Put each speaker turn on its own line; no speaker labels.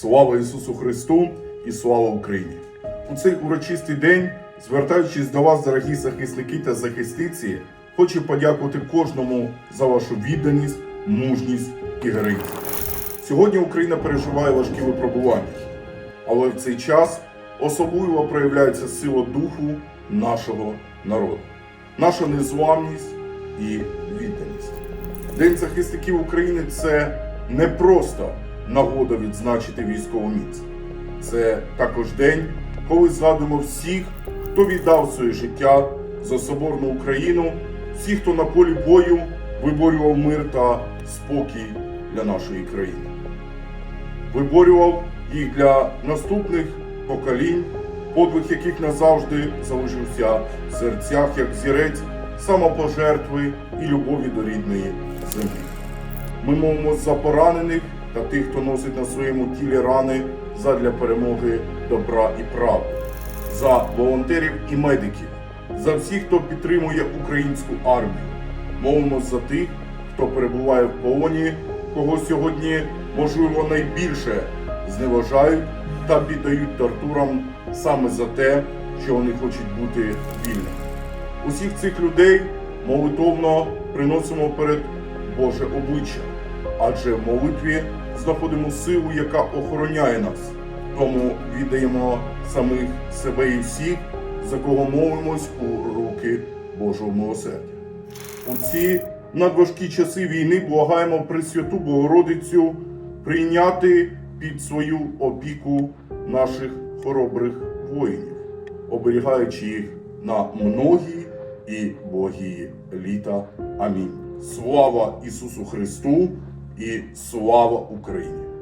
Слава Ісусу Христу і слава Україні! У цей урочистий день, звертаючись до вас, дорогі захисники та захисниці, хочу подякувати кожному за вашу відданість, мужність і героїзм. Сьогодні Україна переживає важкі випробування, але в цей час особливо проявляється сила духу нашого народу, наша незламність і відданість. День захисників України це не просто нагода відзначити військову міць. Це також день, коли згадуємо всіх, хто віддав своє життя за соборну Україну, всіх, хто на полі бою виборював мир та спокій для нашої країни. Виборював їх для наступних поколінь, подвиг яких назавжди залишився в серцях як зірець самопожертви і любові до рідної землі. Ми мовимо за поранених та тих, хто носить на своєму тілі рани задля перемоги добра і правди, за волонтерів і медиків, за всіх, хто підтримує українську армію. Мовимо за тих, хто перебуває в полоні, кого сьогодні, можливо, найбільше зневажають та піддають тортурам саме за те, що вони хочуть бути вільними. Усіх цих людей молитовно приносимо перед Боже обличчя, адже в молитві знаходимо силу, яка охороняє нас. Тому віддаємо самих себе і всіх, за кого молимось у руки Божого милосердя. У ці надважкі часи війни благаємо Пресвяту Богородицю прийняти під свою опіку наших хоробрих воїнів, оберігаючи їх на многі і благі літа. Амінь. Слава Ісусу Христу і слава Україні!